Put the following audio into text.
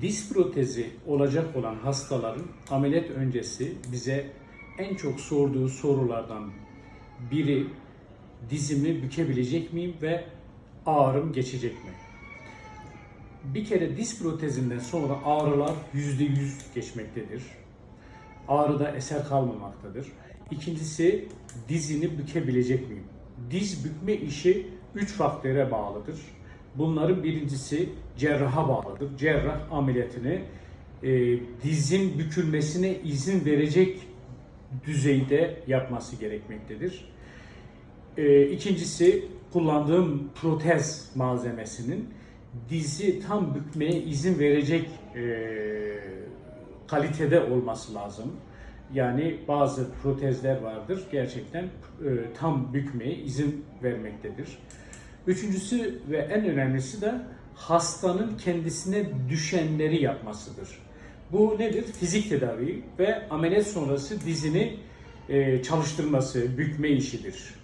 Diz protezi olacak olan hastaların ameliyat öncesi bize en çok sorduğu sorulardan biri dizimi bükebilecek miyim ve ağrım geçecek mi? Bir kere diz protezinden sonra ağrılar %100 geçmektedir. Ağrıda eser kalmamaktadır. İkincisi dizini bükebilecek miyim? Diz bükme işi 3 faktöre bağlıdır. Bunların birincisi cerraha bağlıdır. Cerrah ameliyatını e, dizin bükülmesine izin verecek düzeyde yapması gerekmektedir. E, ikincisi kullandığım protez malzemesinin dizi tam bükmeye izin verecek e, kalitede olması lazım. Yani bazı protezler vardır gerçekten e, tam bükmeye izin vermektedir. Üçüncüsü ve en önemlisi de hastanın kendisine düşenleri yapmasıdır. Bu nedir? Fizik tedavi ve ameliyat sonrası dizini e, çalıştırması, bükme işidir.